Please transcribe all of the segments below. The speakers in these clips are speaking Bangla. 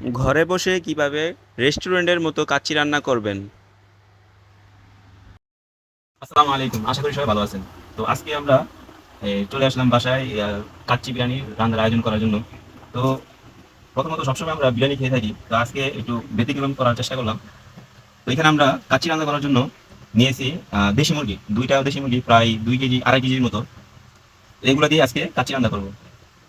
ঘরে বসে কীভাবে রেস্টুরেন্টের মতো কাচ্চি রান্না করবেন? আসসালামু আলাইকুম, আশা করি সবাই ভালো আছেন। তো আজকে আমরা চলে আসলাম বাসায় কাচ্চি বিরিয়ানি রান্নার আয়োজন করার জন্য। তো প্রথমত সবসময় আমরা বিরিয়ানি খেয়ে থাকি, তো আজকে একটু ব্যতিক্রম করার চেষ্টা করলাম। তো এখানে আমরা কাচ্চি রান্না করার জন্য নিয়েছি দেশি মুরগি, দুইটা দেশি মুরগি, প্রায় দুই কেজি, আড়াই কেজির মতো। এগুলো দিয়ে আজকে কাচ্চি রান্না করব।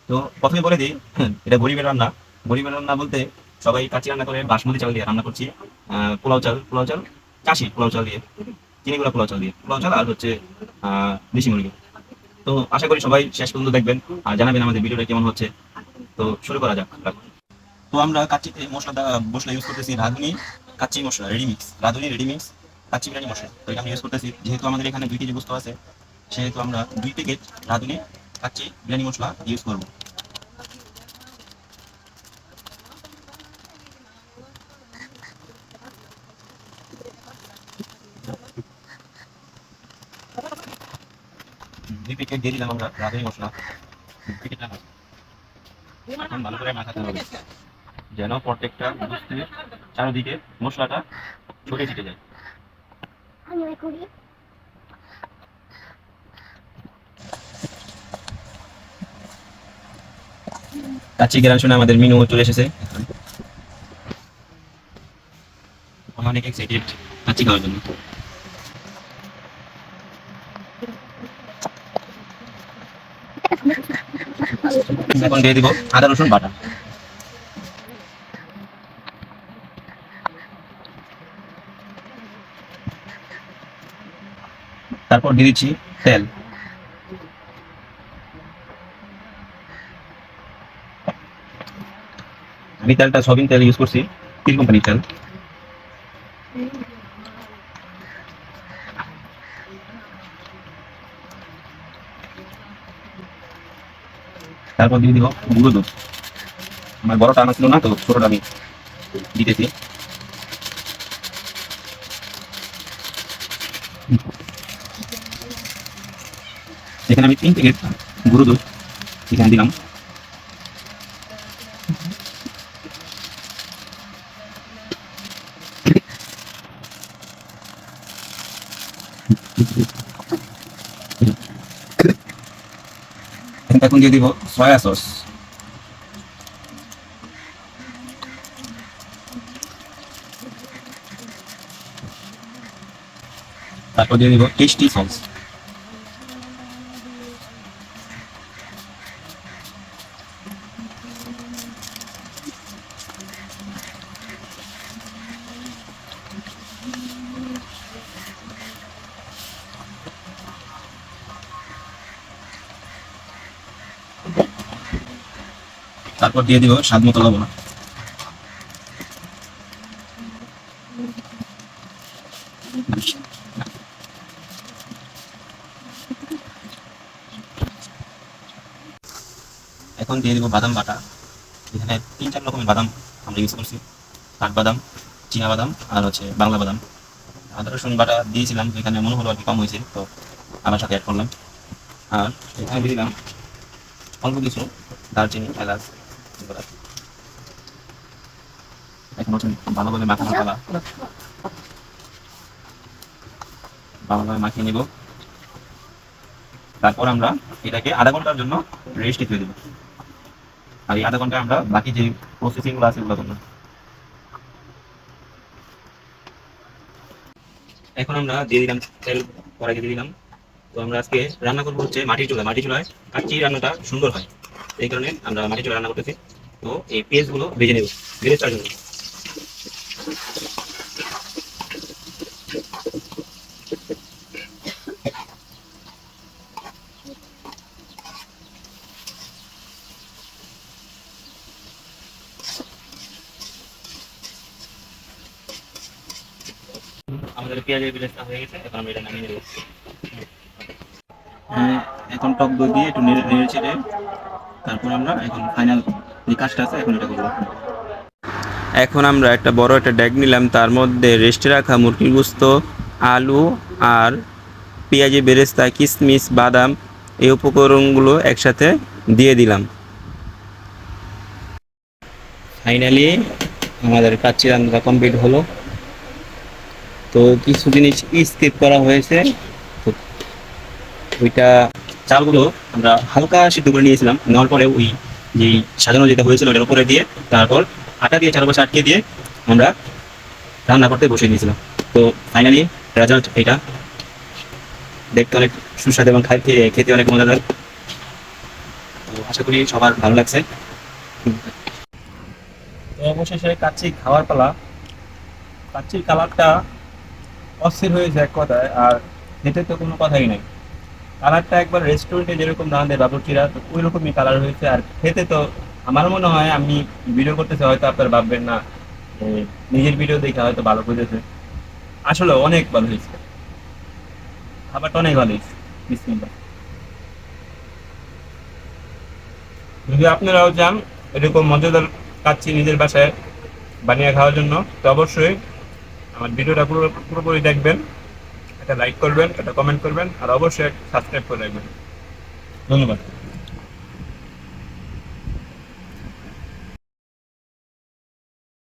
তো প্রথমে বলে দিই, এটা গরিবের রান্না। গরিবের রান্না বলতে সবাই কাচ্চি রান্না করে বাসমতি চাল দিয়ে রান্না করছি পোলাও চাল পোলাও চাল চাষি পোলাও চাল দিয়ে চিনিগুলো পোলাও চাল দিয়ে, পোলাও চাল আর হচ্ছে দেশি মুরগি। তো আশা করি সবাই শেষ পর্যন্ত দেখবেন আর জানাবেন আমাদের ভিডিওটা কেমন হচ্ছে। তো শুরু করা যাক তো আমরা কাচ্চিতে মশলা মশলা ইউজ করতেছি রাঁধুনি, কাচ্চি মশলা ready mix Radhuni ready mix kacchi biryani মশলা। তো এটা ইউজ করতেছি। যেহেতু আমাদের এখানে দুই কেজি বস্তু আছে, সেহেতু আমরা দুই প্যাকেট রাঁধুনি, কাচ্চি বিরিয়ানি মশলা ইউজ করব। দুই প্যাকেট দিয়ে দিলাম আমরা রাঁধুনি মশলা প্যাকেট এখন ভালো করে মাখাতে হবে। যেন প্রত্যেকটা বস্তুর চারিদিকে মশলাটা ছড়িয়ে ছিটে যায়। কাচ্চি গ্রান শুনে আমাদের মিনু চলে এসেছে। অনেক এক্সাইটেড কাচ্চি খাওয়ার জন্য। এখন দিয়ে দিব, আদা, রসুন, বাটা। তারপর দিয়ে দিচ্ছি তেল। আমি তেলটা সবিন তেল ইউজ করছি, তিল কোম্পানির তেল। তারপর দিয়ে দিব গুঁড়ো দুধ। আমার বড়টা আনা ছিল না, তো ছোটটা আমি দিতেছি। এখানে আমি তিন প্যাকেট গুঁড়ো দুধ এখানে দিলাম। এখন দিয়ে দিব সয়া সস তারপর দিয়ে দিব টেস্টি সস। তারপর দিয়ে দিব, স্বাদ মতো লবণ। এখন দিয়ে দিব বাদাম বাটা। এখানে তিন চার রকমের বাদাম আমরা ইউজ করছি। কাঠবাদাম চীনা বাদাম আর হচ্ছে বাংলা বাদাম। আদা, রসুন বাটা দিয়েছিলাম, এখানে মনে হলো আর কি কম হয়েছে, তো আমার সাথে অ্যাড করলাম। আর এখানে দিলাম অল্প কিছু দারচিনি, এলাচ। ভালোভাবে মাখানো পালা ভালোভাবে মাখিয়ে নিব। তারপর আমরা এটাকে আধা ঘণ্টার জন্য দিয়ে দেবো। আর এই আধা আমরা বাকি যে প্রসেসিংগুলো আছে ওগুলো করব। এখন আমরা দিয়ে দিলাম তেল দিয়ে দিলাম। তো আমরা আজকে রান্না করব হচ্ছে মাটির চুলায়। মাটির চুলায় কাচ্চি রান্নাটা সুন্দর হয়। এই কারণে আমরা মাটির চুলায় রান্না করতেছি। তো এই পেঁয়াজগুলো ভেজে নেব। ভেজে চার আমাদের পেঁয়াজের বিলেসটা হয়ে গেছে এখন আমরা এটা নামিয়ে নেব। হ্যাঁ, এখন টক দই দিয়ে একটু নেড়ে নেড়ে ছেড়ে তারপর আমরা এখন ফাইনাল যে কাজটা আছে, এখন এটা করব। এখন আমরা একটা বড় একটা ড্যাগ নিলাম, তার মধ্যে রেস্টে রাখা মুরগির গুস্ত, আলু আর পেঁয়াজি, বেরেস্তা কিশমিশ বাদাম এই উপকরণগুলো একসাথে দিয়ে দিলাম। ফাইনালি আমাদের কাচ্চি রান্না কমপ্লিট হলো। তো কিছু জিনিস স্কিপ করা হয়েছে। ওইটা চালগুলো আমরা হালকা সিদ্ধ করে নিয়েছিলাম। নেওয়ার পরে ওই যে সাজানো যেটা হয়েছিল ওটার উপরে দিয়ে তারপর আটা দিয়ে চারপাশে আটকে দিয়ে আমরা রান্না করতে বসিয়ে দিয়েছিলাম। তো ফাইনালি রেজাল্ট এটা। দেখতে অনেক সুস্বাদু এবং খাইতে খেতে অনেক মজাদার। তো আশা করি সবার ভালো লাগছে। তো অবশেষে কাচ্চি খাওয়ার পালা। কাচ্চির কালারটা অস্থির হয়েছে এক কথায়, আর খেতে তো কোনো কথাই নেই। কালারটা একবার রেস্টুরেন্টে যেরকম রাঁধে বাবুর্চিরা, তো ওই রকমই কালার হয়েছে। আর খেতে তো আমার মনে হয় আমি ভিডিও করতেছি, হয়তো আপনার ভাববেন না নিজের ভিডিও দেখে হয়তো ভালো করেছে আসলে অনেক ভালো হয়েছে। খাবারটা অনেক ভালো হয়েছে। যদি আপনারাও চান এরকম মজাদার কাচ্চি নিজের বাসায় বানিয়ে খাওয়ার জন্য, তো অবশ্যই আমার ভিডিওটা পুরো পুরোপুরি দেখবেন। একটা লাইক করবেন একটা কমেন্ট করবেন আর অবশ্যই সাবস্ক্রাইব করে রাখবেন। ধন্যবাদ।